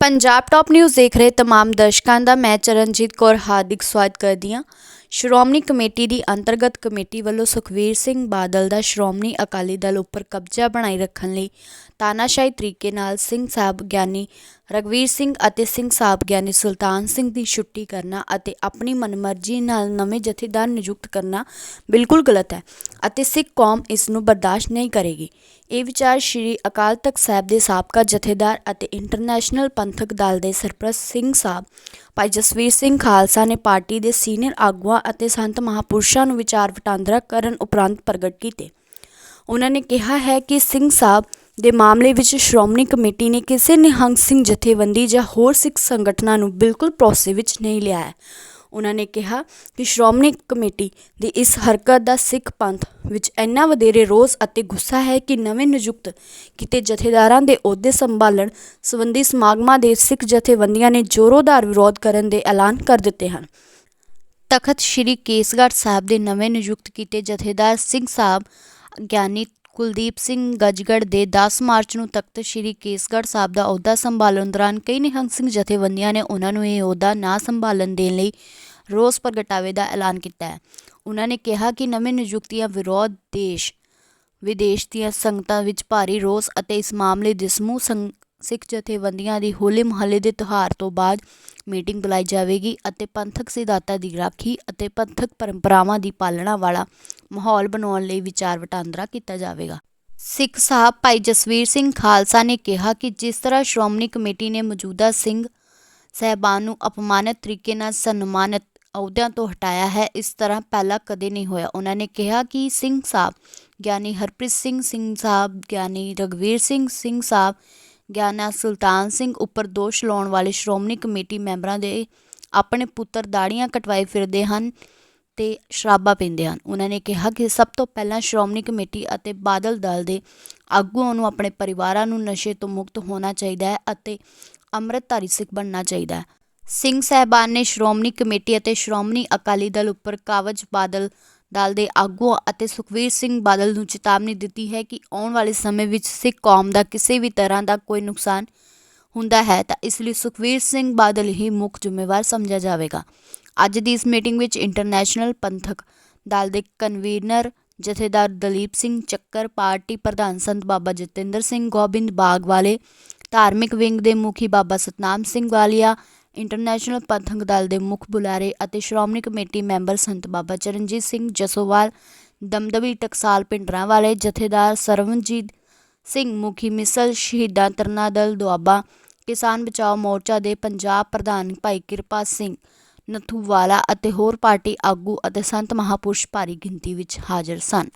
Punjab top news ਦੇਖ ਰਹੇ तमाम ਦਰਸ਼ਕਾਂ ਦਾ ਮੈਂ ਚਰਨਜੀਤ ਕੌਰ ਹਾਰਦਿਕ ਸਵਾਗਤ ਕਰਦੀ ਹਾਂ ਸ਼੍ਰੋਮਣੀ ਕਮੇਟੀ ਦੀ ਅੰਤਰਗਤ ਕਮੇਟੀ ਵੱਲੋਂ ਸੁਖਵੀਰ ਸਿੰਘ ਬਾਦਲ ਦਾ ਸ਼੍ਰੋਮਣੀ ਅਕਾਲੀ ਦਲ ਉੱਪਰ ਕਬਜ਼ਾ ਬਣਾਈ ਰੱਖਣ ਲਈ ਤਾਨਾਸ਼ਾਹੀ ਤਰੀਕੇ ਨਾਲ ਸਿੰਘ ਸਾਹਿਬ ਗਿਆਨੀ ਰਗਵੀਰ ਸਿੰਘ ਅਤੇ ਸਿੰਘ ਸਾਹਿਬ ਗਿਆਨੀ ਸੁਲਤਾਨ ਸਿੰਘ ਦੀ ਛੁੱਟੀ ਕਰਨਾ ਅਤੇ ਆਪਣੀ ਮਨਮਰਜ਼ੀ ਨਾਲ ਨਵੇਂ ਜਥੇਦਾਰ ਨਿਯੁਕਤ ਕਰਨਾ ਬਿਲਕੁਲ ਗਲਤ ਹੈ ਅਤੇ ਸਿੱਖ ਕੌਮ ਇਸ ਨੂੰ ਬਰਦਾਸ਼ਤ ਨਹੀਂ ਕਰੇਗੀ ਇਹ ਵਿਚਾਰ ਸ਼੍ਰੀ ਅਕਾਲ ਤਖਤ ਸਾਹਿਬ ਦੇ ਸਾਬਕਾ ਜਥੇਦਾਰ ਅਤੇ ਇੰਟਰਨੈਸ਼ਨਲ ਪੰਥਕ ਦਲ ਦੇ ਸਰਪ੍ਰਸਤ ਸਿੰਘ ਸਾਹਿਬ, ਭਾਈ ਜਸਵੀਰ ਸਿੰਘ ਖਾਲਸਾ ਨੇ ਪਾਰਟੀ ਦੇ ਸੀਨੀਅਰ ਆਗੂਆਂ ਅਤੇ ਸੰਤ ਮਹਾਪੁਰਸ਼ਾਂ ਨੂੰ ਵਿਚਾਰ ਵਟਾਂਦਰਾ ਕਰਨ ਉਪਰੰਤ ਪ੍ਰਗਟ ਕੀਤੇ। ਉਹਨਾਂ ਨੇ ਕਿਹਾ ਹੈ ਕਿ ਸਿੰਘ ਸਾਹਿਬ ਦੇ ਮਾਮਲੇ ਵਿੱਚ ਸ਼੍ਰੋਮਣੀ ਕਮੇਟੀ ਨੇ ਕਿਸੇ ਨਿਹੰਗ ਸਿੰਘ ਜਥੇਬੰਦੀ ਜਾਂ ਹੋਰ ਸਿੱਖ ਸੰਗਠਨਾਂ ਨੂੰ ਬਿਲਕੁਲ ਭਰੋਸੇ ਵਿੱਚ ਨਹੀਂ ਲਿਆ ਹੈ। ਉਹਨਾਂ ਨੇ ਕਿਹਾ ਕਿ ਸ਼੍ਰੋਮਣੀ ਕਮੇਟੀ ਦੀ ਇਸ ਹਰਕਤ ਦਾ ਸਿੱਖ ਪੰਥ ਵਿੱਚ ਇੰਨਾ ਵਧੇਰੇ ਰੋਸ ਅਤੇ ਗੁੱਸਾ ਹੈ ਕਿ ਨਵੇਂ ਨਿਯੁਕਤ ਕੀਤੇ ਜਥੇਦਾਰਾਂ ਦੇ ਅਹੁਦੇ ਸੰਭਾਲਣ ਸੰਬੰਧੀ ਸਮਾਗਮਾਂ ਦੇ ਸਿੱਖ ਜਥੇਬੰਦੀਆਂ ਨੇ ਜ਼ੋਰਦਾਰ ਵਿਰੋਧ ਕਰਨ ਦੇ ਐਲਾਨ ਕਰ ਦਿੱਤੇ ਹਨ। ਤਖਤ ਸ੍ਰੀ ਕੇਸਗੜ੍ਹ ਸਾਹਿਬ ਦੇ ਨਵੇਂ ਨਿਯੁਕਤ ਕੀਤੇ ਜਥੇਦਾਰ ਸਿੰਘ ਸਾਹਿਬ ਗਿਆਨੀ ਕੁਲਦੀਪ ਸਿੰਘ ਗਜਗੜ ਦੇ 10 ਮਾਰਚ ਨੂੰ ਤਖਤ ਸ੍ਰੀ ਕੇਸਗੜ੍ਹ ਸਾਹਿਬ ਦਾ ਅਹੁਦਾ ਸੰਭਾਲਣ ਦੌਰਾਨ ਕਈ ਨਿਹੰਗ ਸਿੰਘ ਜਥੇਬੰਦੀਆਂ ਨੇ ਉਹਨਾਂ ਨੂੰ ਇਹ ਅਹੁਦਾ ਨਾ ਸੰਭਾਲਣ ਦੇਣ ਲਈ ਰੋਸ ਪ੍ਰਗਟਾਵੇ ਦਾ ਐਲਾਨ ਕੀਤਾ ਹੈ। ਉਹਨਾਂ ਨੇ ਕਿਹਾ ਕਿ ਨਵੇਂ ਨਿਯੁਕਤੀਆਂ ਵਿਰੋਧ ਦੇਸ਼, ਵਿਦੇਸ਼ ਦੀਆਂ ਸੰਗਤਾਂ ਵਿੱਚ ਭਾਰੀ ਰੋਸ ਅਤੇ ਇਸ ਮਾਮਲੇ ਦੇ ਸਮੂਹ ਸੰਗ- ਸਿੱਖ ਜਥੇਬੰਦੀਆਂ ਦੀ ਹੋਲੇ ਮਹੱਲੇ ਦੇ ਤਿਉਹਾਰ ਤੋਂ ਬਾਅਦ ਮੀਟਿੰਗ ਬੁਲਾਈ ਜਾਵੇਗੀ ਅਤੇ ਪੰਥਕ ਸਿਧਾਂਤਾਂ ਦੀ ਰਾਖੀ ਅਤੇ ਪੰਥਕ ਪਰੰਪਰਾਵਾਂ ਦੀ ਪਾਲਣਾ ਵਾਲਾ ਮਾਹੌਲ ਬਣਾਉਣ ਲਈ ਵਿਚਾਰ ਵਟਾਂਦਰਾ ਕੀਤਾ ਜਾਵੇਗਾ। ਸਿੱਖ ਸਾਹਿਬ ਭਾਈ ਜਸਵੀਰ ਸਿੰਘ ਖਾਲਸਾ ਨੇ ਕਿਹਾ ਕਿ ਜਿਸ ਤਰ੍ਹਾਂ ਸ਼੍ਰੋਮਣੀ ਕਮੇਟੀ ਨੇ ਮੌਜੂਦਾ ਸਿੰਘ ਸਹਿਬਾਨ ਨੂੰ ਅਪਮਾਨਿਤ ਤਰੀਕੇ ਨਾਲ ਸਨਮਾਨਿਤ ਅਹੁਦਿਆਂ ਤੋਂ ਹਟਾਇਆ ਹੈ। ਇਸ ਤਰ੍ਹਾਂ ਪਹਿਲਾਂ ਕਦੇ ਨਹੀਂ ਹੋਇਆ। ਉਹਨਾਂ ਨੇ ਕਿਹਾ ਕਿ ਸਿੰਘ ਸਾਹਿਬ, ਗਿਆਨੀ ਹਰਪ੍ਰੀਤ ਸਿੰਘ ਸਿੰਘ ਸਾਹਿਬ, ਗਿਆਨੀ ਰਗਵੀਰ ਸਿੰਘ ਸਿੰਘ ਸਾਹਿਬ, ਗਿਆਨਾ ਸੁਲਤਾਨ ਸਿੰਘ ਉੱਪਰ ਦੋਸ਼ ਲਾਉਣ ਵਾਲੇ ਸ਼੍ਰੋਮਣੀ ਕਮੇਟੀ ਮੈਂਬਰਾਂ ਦੇ ਆਪਣੇ ਪੁੱਤਰ ਦਾੜੀਆਂ ਕਟਵਾਏ ਫਿਰਦੇ ਹਨ ਤੇ ਸ਼ਰਾਬਾਂ ਪੀਂਦੇ ਹਨ। ਉਹਨਾਂ ਨੇ ਕਿਹਾ ਕਿ ਸਭ ਤੋਂ ਪਹਿਲਾਂ ਸ਼੍ਰੋਮਣੀ ਕਮੇਟੀ ਅਤੇ ਬਾਦਲ ਦਲ ਦੇ ਆਗੂਆਂ ਨੂੰ ਆਪਣੇ ਪਰਿਵਾਰਾਂ ਨੂੰ ਨਸ਼ੇ ਤੋਂ ਮੁਕਤ ਹੋਣਾ ਚਾਹੀਦਾ ਹੈ ਅਤੇ ਅੰਮ੍ਰਿਤਧਾਰੀ ਸਿੱਖ ਬਣਨਾ ਚਾਹੀਦਾ ਹੈ। ਸਿੰਘ ਸਹਿਬਾਨ ਨੇ ਸ਼੍ਰੋਮਣੀ ਕਮੇਟੀ ਅਤੇ ਸ਼੍ਰੋਮਣੀ ਅਕਾਲੀ ਦਲ ਉੱਪਰ ਕਾਬਜ ਬਾਦਲ ਦਲ ਦੇ ਆਗੂਆਂ ਅਤੇ ਸੁਖਵੀਰ ਸਿੰਘ ਬਾਦਲ ਨੂੰ ਚੇਤਾਵਨੀ ਦਿੱਤੀ ਹੈ ਕਿ ਆਉਣ ਵਾਲੇ ਸਮੇਂ ਵਿੱਚ ਸਿੱਖ ਕੌਮ ਦਾ ਕਿਸੇ ਵੀ ਤਰ੍ਹਾਂ ਦਾ ਕੋਈ ਨੁਕਸਾਨ ਹੁੰਦਾ ਹੈ ਤਾਂ ਇਸ ਲਈ ਸੁਖਵੀਰ ਸਿੰਘ ਬਾਦਲ ਹੀ ਮੁੱਖ ਜ਼ਿੰਮੇਵਾਰ ਸਮਝਿਆ ਜਾਵੇਗਾ। ਅੱਜ ਦੀ ਇਸ ਮੀਟਿੰਗ ਵਿੱਚ ਇੰਟਰਨੈਸ਼ਨਲ ਪੰਥਕ ਦਲ ਦੇ ਕਨਵੀਨਰ ਜਥੇਦਾਰ ਦਲੀਪ ਸਿੰਘ ਚੱਕਰ, ਪਾਰਟੀ ਪ੍ਰਧਾਨ ਸੰਤ ਬਾਬਾ ਜਤਿੰਦਰ ਸਿੰਘ, ਗੋਬਿੰਦ ਬਾਗ ਵਾਲੇ, ਧਾਰਮਿਕ ਵਿੰਗ ਦੇ ਮੁਖੀ ਬਾਬਾ ਸਤਨਾਮ ਸਿੰਘ ਵਾਲੀਆ ਇੰਟਰਨੈਸ਼ਨਲ ਪੰਥਕ ਦਲ ਦੇ ਮੁੱਖ ਬੁਲਾਰੇ ਅਤੇ ਸ਼੍ਰੋਮਣੀ ਕਮੇਟੀ ਮੈਂਬਰ ਸੰਤ ਬਾਬਾ ਚਰਨਜੀਤ ਸਿੰਘ ਜਸੋਵਾਲ, ਦਮਦਮੀ ਟਕਸਾਲ ਪਿੰਡਰਾਂ ਵਾਲੇ ਜਥੇਦਾਰ ਸਰਵਨਜੀਤ ਸਿੰਘ, ਮੁਖੀ ਮਿਸਲ, ਸ਼ਹੀਦਾਂ ਤਰਨਾ ਦਲ ਦੁਆਬਾ, ਕਿਸਾਨ ਬਚਾਓ ਮੋਰਚਾ ਦੇ ਪੰਜਾਬ ਪ੍ਰਧਾਨ ਭਾਈ ਕਿਰਪਾ ਸਿੰਘ, ਨਥੂਵਾਲਾ ਅਤੇ ਹੋਰ ਪਾਰਟੀ ਆਗੂ ਅਤੇ ਸੰਤ ਮਹਾਪੁਰਸ਼ ਭਾਰੀ ਗਿਣਤੀ ਵਿੱਚ ਹਾਜ਼ਰ ਸਨ।